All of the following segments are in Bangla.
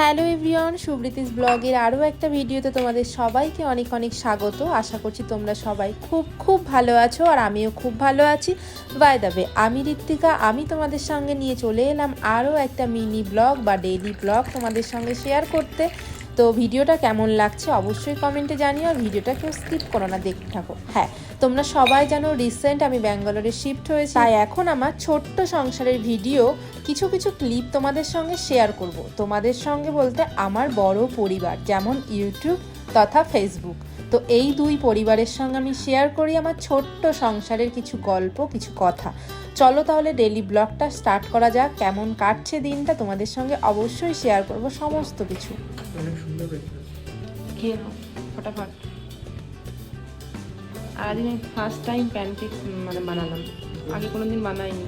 হ্যালো এভরিওয়ান সুব্রীতিস ব্লগের আরও একটা ভিডিওতে তোমাদের সবাইকে অনেক অনেক স্বাগত। আশা করছি তোমরা সবাই খুব খুব ভালো আছো আর আমিও খুব ভালো আছি। বাই দাবে আমি ঋত্বিকা, আমি তোমাদের সঙ্গে নিয়ে চলে এলাম আরও একটা মিনি ব্লগ বা ডেইলি ব্লগ তোমাদের সঙ্গে শেয়ার করতে। তো ভিডিওটা কেমন লাগছে অবশ্যই কমেন্টে জানিও আর ভিডিওটা কেউ স্কিপ করো না, দেখতে থাকো। হ্যাঁ তোমরা সবাই জানো রিসেন্ট আমি ব্যাঙ্গালোরে শিফট হয়েছি, তাই এখন আমার ছোট্ট সংসারের ভিডিও কিছু কিছু ক্লিপ তোমাদের সঙ্গে শেয়ার করব। তোমাদের সঙ্গে বলতে আমার বড় পরিবার, যেমন ইউটিউব তথা ফেসবুক তো এই দুই পরিবারের সঙ্গে আমি শেয়ার করি আমার ছোট্ট সংসারের কিছু গল্প কিছু কথা। চলো তাহলে ডেলি ব্লগটা স্টার্ট করা যাক। কেমন কাটছে দিনটা তোমাদের সঙ্গে অবশ্যই শেয়ার করব সমস্ত কিছু। ফটাফট। আর আজকে আমি ফার্স্ট টাইম প্যানকেক মানে বানালাম। আগে কোনো দিন বানাইনি।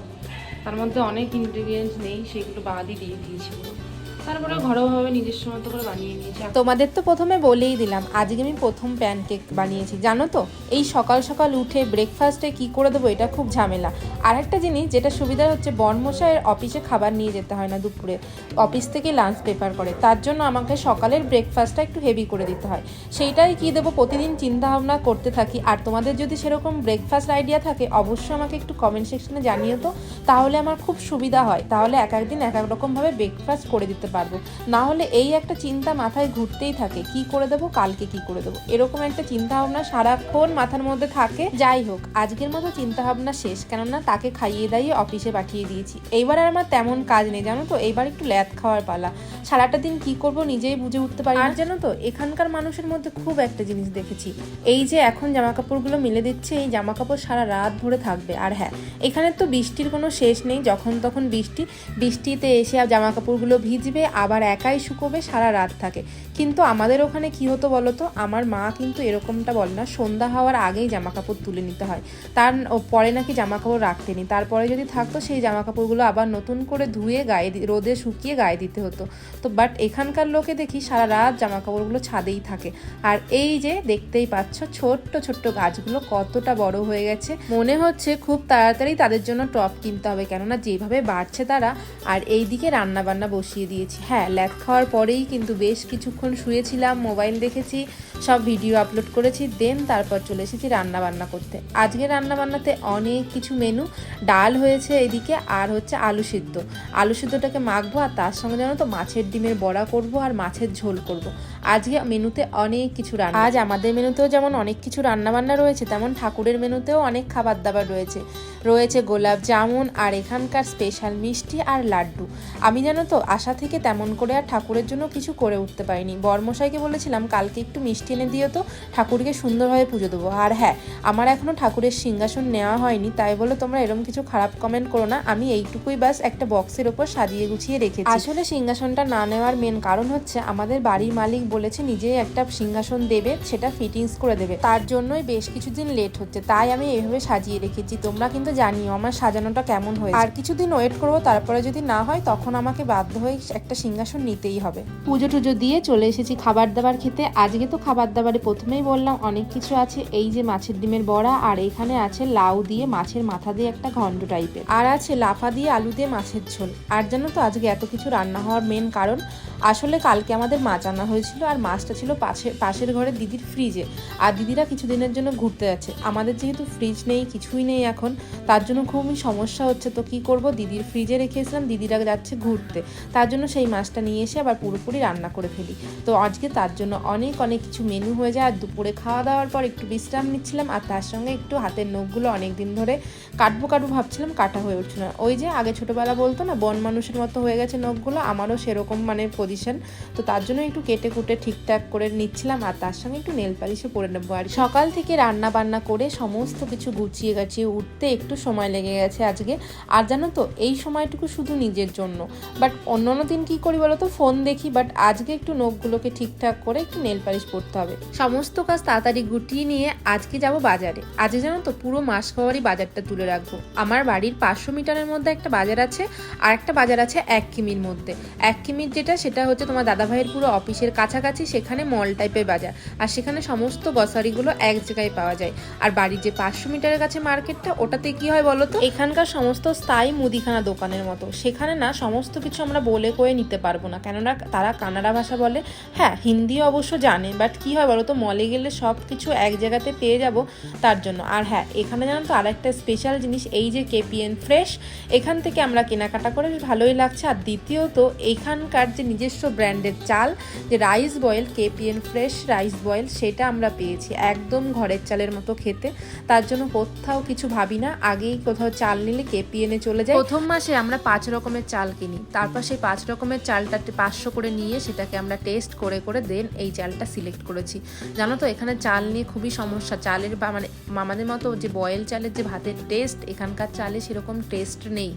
তার মধ্যে অনেক ইনগ্রিডিয়েন্টস নেই সেগুলো বাদই দিয়ে দিয়েছি। পুরো তারপরে ঘরোয়াভাবে নিজস্ব মতো করে বানিয়ে নিয়েছি। তোমাদের তো প্রথমে বলেই দিলাম, আজকে আমি প্রথম প্যানকেক বানিয়েছি, জানো তো? এই সকাল সকাল উঠে ব্রেকফাস্টে কি করে দেবো এটা খুব ঝামেলা। আর একটা জিনিস যেটা সুবিধা হচ্ছে বর্মশায়ের অফিসে খাবার নিয়ে যেতে হয় না দুপুরে। অফিস থেকে লাঞ্চ পেপার করে, তার জন্য আমাকে সকালের ব্রেকফাস্টটা একটু হেভি করে দিতে হয়। সেইটাই কি দেবো, প্রতিদিন চিন্তা ভাবনা করতে থাকি। আর তোমাদের যদি সেরকম ব্রেকফাস্ট আইডিয়া থাকে, অবশ্যই আমাকে একটু কমেন্ট সেকশনে জানিয়ে তো। তাহলে আমার খুব সুবিধা হয়। তাহলে এক একদিন এক এক রকমভাবে ব্রেকফাস্ট করে দিতে পারব। না হলে এই একটা চিন্তা মাথায় ঘুরতেই থাকে, কি করে দেবো, কালকে কি করে দেবো? এরকম একটা চিন্তা ভাবনা সারাক্ষণ মাথার মধ্যে থাকে। যাই হোক, আজকের মতো চিন্তা ভাবনা শেষ, কেননা তাকে খাইয়ে দাইয়ে অফিসে পাঠিয়ে দিয়েছি। এইবার আর আমার তেমন কাজ নেই, জানো তো? এইবার একটু ল্যাদ খাওয়ার পালা। সারাটা দিন কি করব নিজেই বুঝে উঠতে পারি আর জানো তো, এখানকার মানুষের মধ্যে খুব একটা জিনিস দেখেছি। এই যে এখন জামা কাপড়গুলো মিলে দিচ্ছে, এই জামা কাপড় সারা রাত ভরে থাকবে, আর হ্যাঁ এখানে তো বৃষ্টির কোনো শেষ নেই, যখন তখন বৃষ্টি। বৃষ্টিতে এসে জামা কাপড়গুলো ভিজবে আবার একাই শুকোবে সারা রাত থাকে। কিন্তু আমাদের ওখানে কি হতো বলো তো আমার মা কিন্তু এরকমটা বলে না, সন্ধ্যা হওয়ার আগেই জামা কাপড় তুলে নিতে হয়। তার পরে নাকি জামা কাপড় রাখতে নি তারপরে যদি থাকতো, সেই জামা কাপড়গুলো আবার নতুন করে ধুয়ে গায়ে রোদে শুকিয়ে গায়ে দিতে হতো। তো বাট এখানকার লোকে দেখি সারা রাত জামা কাপড়গুলো ছাদেই থাকে। আর এই যে দেখতেই পাচ্ছ, ছোট্ট ছোট্ট গাছগুলো কতটা বড় হয়ে গেছে। মনে হচ্ছে খুব তাড়াতাড়ি তাদের জন্য টপ কিনতে হবে, কেননা যেভাবে বাড়ছে তারা, আর এই দিকে রান্না বান্না বসিয়ে দিয়েছি। হ্যাঁ ল্যাদ খাওয়ার পরেই কিন্তু বেশ কিছুক্ষণ শুয়েছিলাম মোবাইল দেখেছি। সব ভিডিও আপলোড করেছি দেন তারপর চলে এসেছি রান্না বান্না করতে। আজকে রান্না বান্নাতে অনেক কিছু মেনু ডাল হয়েছে এদিকে আর হচ্ছে আলু সিদ্ধ। আলু সিদ্ধটাকে মাখবো আর তার সঙ্গে জানো তো মাছের ডিমের বড়া করব আর মাছের ঝোল করব। আজকে মেনুতে অনেক কিছু রান্না। আজ আমাদের মেনুতেও যেমন অনেক কিছু রান্না বান্না রয়েছে, তেমন ঠাকুরের মেনুতেও অনেক খাবার দাবার রয়েছে। রয়েছে গোলাপ জামুন আর এখানকার স্পেশাল মিষ্টি আর লাড্ডু। আমি জানো তো আশা থেকে তেমন করে আর ঠাকুরের জন্য কিছু করে উঠতে পারিনি। বর্মশাইকে বলেছিলাম, কালকে একটু মিষ্টি এনে দিও তো ঠাকুরকে সুন্দরভাবে পুজো দেবো। আর হ্যাঁ আমার এখনও ঠাকুরের সিংহাসন নেওয়া হয়নি তাই বলে তোমরা এরকম কিছু খারাপ কমেন্ট করো না। আমি এইটুকুই ব্যাস একটা বক্সের ওপর সাজিয়ে গুছিয়ে রেখেছি। আসলে সিংহাসনটা না নেওয়ার মেন কারণ হচ্ছে আমাদের বাড়ির মালিক বলেছে নিজেই একটা সিংহাসন দেবে সেটা ফিটিংস করে দেবে। তার জন্যই বেশ কিছুদিন লেট হচ্ছে তাই আমি এইভাবে সাজিয়ে রেখেছি। তোমরা কিন্তু জানিও আমার সাজানোটা কেমন হয়েছে। আর কিছুদিন ওয়েট করব তারপরে যদি না হয় তখন আমাকে বাধ্য হয়ে একটা সিংহাসন নিতেই হবে। পুজো টুজো দিয়ে চলে এসেছি খাবার দাবার খেতে। আজকে তো খাবার দাবারে প্রথমেই বললাম, অনেক কিছু আছে। এই যে মাছের ডিমের বড়া, আর এখানে আছে লাউ দিয়ে মাছের মাথা দিয়ে একটা ঘন্ট টাইপের আর আছে লাফা দিয়ে আলু দিয়ে মাছের ঝোল। আর জানো তো, আজকে এত কিছু রান্না হওয়ার মেন কারণ আসলে কালকে আমাদের মাছ আনা হয়েছিল আর মাছটা ছিল পাশে, পাশের ঘরে দিদির ফ্রিজে আর দিদিরা কিছুদিনের জন্য ঘুরতে যাচ্ছে। আমাদের যেহেতু ফ্রিজ নেই, কিছুই নেই এখন, তার জন্য খুবই সমস্যা হচ্ছে। তো কি করব? দিদির ফ্রিজে রেখেছিলাম দিদিরা যাচ্ছে ঘুরতে। তার জন্য সেই মাছটা নিয়ে এসে আবার পুরোপুরি রান্না করে ফেলি। তো আজকে তার জন্য অনেক অনেক কিছু মেনু হয়ে যায়। আর দুপুরে খাওয়া দাওয়ার পর একটু বিশ্রাম নিচ্ছিলাম। আর তার সঙ্গে একটু হাতের নখগুলো অনেক দিন ধরে কাটবো কাটবো ভাবছিলাম, কাটা হয়ে উঠছে না। ওই যে আগে ছোটোবেলা বলতো না, বন মানুষের মতো হয়ে গেছে নখগুলো, আমারও সেরকম মানে পজিশন তো তার জন্য একটু কেটে কুটে ঠিকঠাক করে নিচ্ছিলাম আর তার সঙ্গে একটু নেল পালিশও পরে নেব। আর সকাল থেকে রান্না বান্না করে সমস্ত কিছু গুছিয়ে গাছিয়ে উঠতে একটু সময় লেগে গেছে আজকে। আর জানো তো, এই সময়টুকু শুধু নিজের জন্য। বাট অন্য অন্য দিন কি করি বলো তো? ফোন দেখি বাট আজকে একটু নখগুলোকে ঠিকঠাক করে একটু নেল পালিশ পরতে হবে। সমস্ত কাজ তাড়াতাড়ি গুটিয়ে নিয়ে আজকে যাব বাজারে। আজকে জানো তো, পুরো মাস খাওয়ারই বাজারটা তুলে রাখব। আমার বাড়ির পাঁচশো মিটারের মধ্যে একটা বাজার আছে, আর একটা বাজার আছে এক কিমির মধ্যে। এক কিমির যেটা, সেটা এটা হচ্ছে তোমার দাদাভাইয়ের পুরো অফিসের কাছাকাছি সেখানে মল টাইপের বাজার। আর সেখানে সমস্ত গ্রসারিগুলো এক জায়গায় পাওয়া যায়। আর বাড়ির যে পাঁচশো মিটারের কাছে মার্কেটটা, ওটাতে কি হয় বলো তো? এখানকার সমস্ত স্থায়ী মুদিখানা দোকানের মতো। সেখানে না সমস্ত কিছু আমরা বলে কয়ে নিতে পারব না। কেননা তারা কানাডা ভাষা বলে। হ্যাঁ হিন্দিও অবশ্য জানে বাট কি হয় বলো তো মলে গেলে সব কিছু এক জায়গাতে পেয়ে যাব তার জন্য। আর হ্যাঁ এখানে জানো তো আরেকটা স্পেশাল জিনিস, এই যে কেপিএন ফ্রেশ এখান থেকে আমরা কেনাকাটা করে ভালোই লাগছে। আর দ্বিতীয়ত, এখানকার যে নিজস্ব ব্র্যান্ডের চাল, যে rice boil KPN fresh rice boil সেটা আমরা পেয়েছি। একদম ঘরের চালের মতো খেতে। তার জন্য কোথাও কিছু ভাবি না। আগেই কোথাও চাল নিলে কেপিএনে চলে যায়। প্রথম মাসে আমরা পাঁচ রকমের চাল কিনি। তারপর সেই পাঁচ রকমের চালটা পাঁচশো করে নিয়ে সেটাকে আমরা টেস্ট করে করে দেন এই চালটা সিলেক্ট করেছি। জানো তো, এখানে চাল নিয়ে খুবই সমস্যা। চালের বা মানে আমাদের মতো যে বয়েল চালের যে ভাতের টেস্ট এখানকার চালে সেরকম টেস্ট নেই।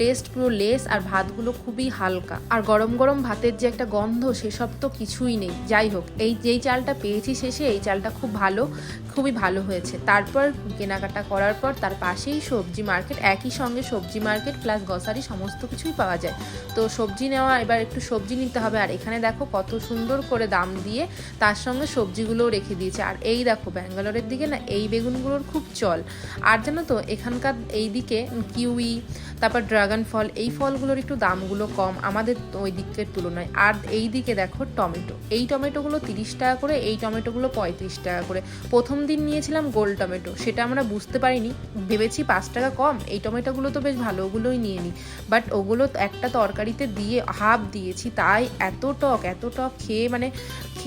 টেস্ট পুরো লেস আর ভাতগুলো খুবই হালকা। আর গরম গরম ভাতের যে একটা গন্ধ, সেসব তো কিছুই নেই। যাই হোক, এই যেই চালটা পেয়েছি শেষে, এই চালটা খুব ভালো। খুবই ভালো হয়েছে। তারপর কেনাকাটা করার পর তার পাশেই সবজি মার্কেট, একই সঙ্গে সবজি মার্কেট প্লাস গ্রসারি সমস্ত কিছুই পাওয়া যায়। তো সবজি নেওয়া, এবার একটু সবজি নিতে হবে। আর এখানে দেখো কত সুন্দর করে দাম দিয়ে তার সঙ্গে সবজিগুলোও রেখে দিয়েছে। আর এই দেখো ব্যাঙ্গালোরের দিকে না, এই বেগুনগুলোর খুব চল। আর জানো তো, এখানকার এই দিকে কিউই, তারপর ড্রাগন ফল, এই ফলগুলোর একটু দামগুলো কম, আমাদের ওই দিকের তুলনায়। আর এই দিকে দেখো টমেটো, এই টমেটোগুলো তিরিশ টাকা করে, এই টমেটোগুলো পঁয়ত্রিশ টাকা করে। প্রথম দিন নিয়েছিলাম গোল টমেটো, সেটা আমরা বুঝতে পারিনি। ভেবেছি পাঁচ টাকা কম, এই টমেটোগুলো তো বেশ ভালো, ওগুলোই নিয়ে নিই। বাট ওগুলো একটা তরকারিতে দিয়ে হাফ দিয়েছি, তাই এত টক এত টক খেয়ে মানে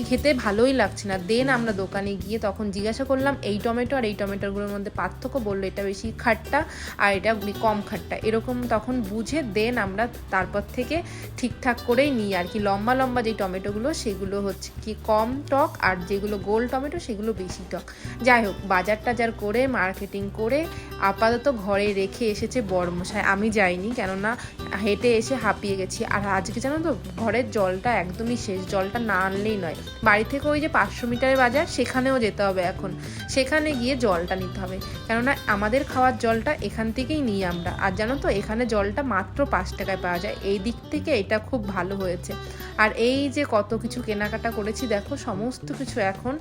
খেতে ভালোই লাগছে না। দেন আমরা দোকানে গিয়ে তখন জিজ্ঞাসা করলাম, এই টমেটো আর এই টমেটোগুলোর মধ্যে পার্থক্য বলল এটা বেশি খাট্টা আর এটা কম খাট্টা? এরকম তখন বুঝে দেন আমরা তারপর থেকে ঠিকঠাক করেই নিই আর কি। লম্বা লম্বা যে টমেটোগুলো, সেগুলো হচ্ছে কি কম টক আর যেগুলো গোল টমেটো, সেগুলো বেশি টক। যাই হোক বাজার টাজার করে মার্কেটিং করে, আপাতত ঘরে রেখে এসেছে বড়মশাই আমি যাইনি, কেননা হেঁটে এসে হাঁপিয়ে গেছি। আর আজকে জানো তো, ঘরের জলটা একদমই শেষ, জলটা না আনলেই নয়। বাড়ি থেকে ওই যে পাঁচশো মিটারের বাজার, সেখানেও যেতে হবে এখন। সেখানে গিয়ে জলটা নিতে হবে। কেননা আমাদের খাওয়ার জলটা এখান থেকেই নিই আমরা। আর জানো তো, এখানে জলটা মাত্র পাঁচ টাকায় পাওয়া যায়। এই দিক থেকে এটা খুব ভালো হয়েছে। আর এই যে কত কিছু কেনাকাটা করেছি, দেখো সমস্ত কিছু এখন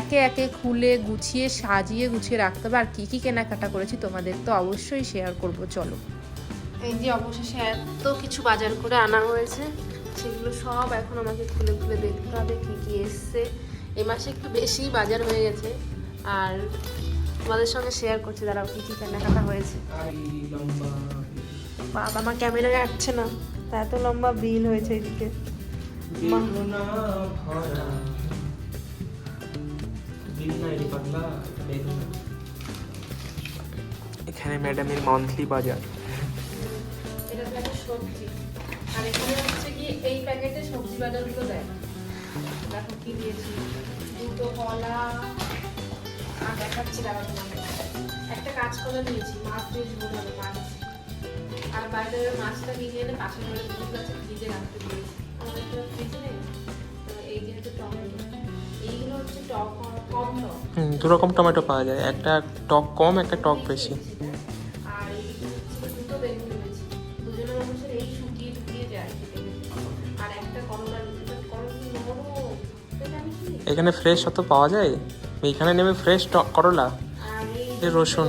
একে একে খুলে গুছিয়ে সাজিয়ে গুছিয়ে রাখতে হবে। আর কী কী কেনাকাটা করেছি তোমাদের তো অবশ্যই শেয়ার করব, চলো। এই যে অবশেষে এত কিছু বাজার করে আনা হয়েছে, সেগুলো সব এখন আমাকে খুলে খুলে দেখতে হবে কী কী এসছে। এ মাসে একটু বেশি বাজার হয়ে গেছে, আর তোমাদের সঙ্গে শেয়ার করছি, দাঁড়াও, কী কী কেনাকাটা হয়েছে। বাবা আমার ক্যামেরা আসছে না তা এত লম্বা বিল হয়েছে এদিকে। ভরা। বিনা এটি এখানে ম্যাডামের মান্থলি বাজার। এটা সবজি। আর এখানে হচ্ছে কি এই প্যাকেটে সবজি বাজারগুলো দেয়। দেখো কি দিয়েছি। দুটো কলা আর দেখাচ্ছি তোমাকে একটা কাজ করে নিয়েছি মাছ দিয়ে ঝোল হবে মাছ। আর বাইরে মাছটা কিনে এনে পাশে ঘরে ফ্রিজে রাখতে দিয়েছি। যেহেতু টমেটো পাওয়া যায় একটা টক কম, একটা টক বেশি? এখানে ফ্রেশ অত পাওয়া যায় এইখানে নেবে ফ্রেশ টক করলা রসুন।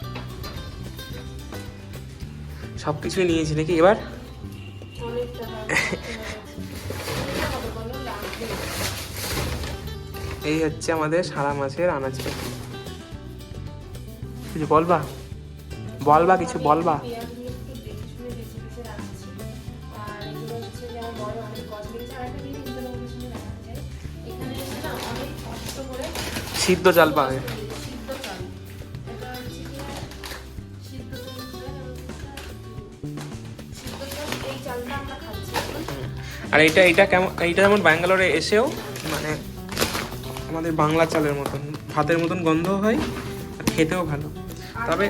সব কিছুই নিয়েছি নাকি? এবার? এই হচ্ছে আমাদের সারা মাছের আনাজ কিছু বলবা? বলবা, কিছু বলবা? সিদ্ধ জাল পাবে। চালটা আমরা খাচ্ছি আর এটা এটা কেমন এইটা যেমন ব্যাঙ্গালোরে এসেও মানে আমাদের বাংলা চালের মতন ভাতের মতন গন্ধ হয় আর খেতেও ভালো। তবে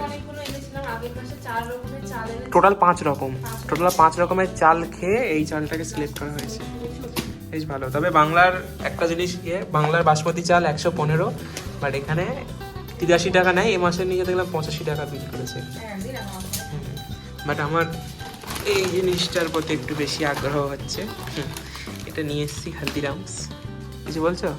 টোটাল পাঁচ রকম টোটাল পাঁচ রকমের চাল খেয়ে এই চালটাকে সিলেক্ট করা হয়েছে। বেশ ভালো। তবে বাংলার একটা জিনিস ইয়ে বাংলার বাসমতি চাল একশো পনেরো বাট এখানে তিরাশি টাকা নেয় এ মাসে নিয়ে দেখলাম পঁচাশি টাকা বিল করেছে। বাট আমার এই জিনিসটার প্রতি একটু বেশি আগ্রহ হচ্ছে এটা নিয়ে এসেছি হালদিরামস কিছু বলছো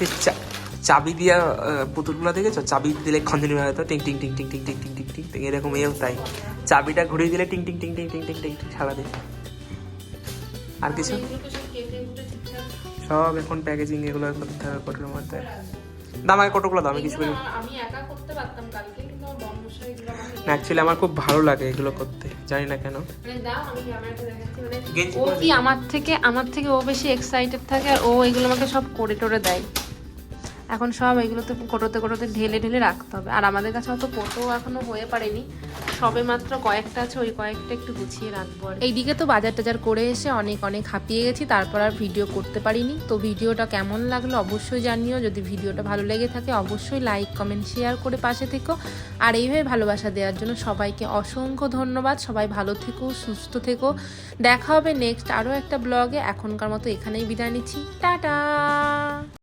হয়ে চাবি দিয়া পুতুলগুলো দেখেছ চাবি দিলে খঞ্জনি হয়ে যেত টিং টিং টিং টিং টিং টিং টিং টিং টিং এরকম এও তাই চাবিটা ঘুরিয়ে দিলে টিং টিং টিং টিং টিং টিং টিং টিং সারাদিন আর কিছু? সব এখন প্যাকেজিং এগুলো করতে হবে কোটোর মধ্যে। দাম আগে কোটোগুলো দাম? কিছু বলি এগুলো আমার- আমি একা করতে পারতাম কালকে কিন্তু আমার বন্ধুসাই এগুলো আমাকে অ্যাকচুয়ালি আমার খুব ভালো লাগে এগুলো করতে জানি না কেন। মানে দাও আমি ক্যামেরাটা দেখাচ্ছি মানে ও কি আমার থেকে আমার থেকে ও বেশি এক্সাইটেড থাকে আর ও এগুলো আমাকে সব করে টোরে দেয়। এখন সব এগুলোতে কোটোতে কোটোতে ঢেলে ঢেলে রাখতে হবে। আর আমাদের কাছে অত কোটো এখনও হয়ে পারেনি। সবে মাত্র কয়েকটা আছে, ওই কয়েকটা একটু গুছিয়ে রাখব। এইদিকে তো বাজার টাজার করে এসে অনেক অনেক হাঁপিয়ে গেছি, তারপর আর ভিডিও করতে পারিনি। তো ভিডিওটা কেমন লাগল অবশ্যই জানিও, যদি ভিডিওটা ভালো লেগে থাকে অবশ্যই লাইক, কমেন্ট, শেয়ার করে পাশে থেকো। আর এইভাবে ভালোবাসা দেওয়ার জন্য সবাইকে অসংখ্য ধন্যবাদ, সবাই ভালো থেকো, সুস্থ থেকো। দেখা হবে নেক্সট আরও একটা ব্লগে এখনকার মতো এখানেই বিদায় নিচ্ছি। টাটা!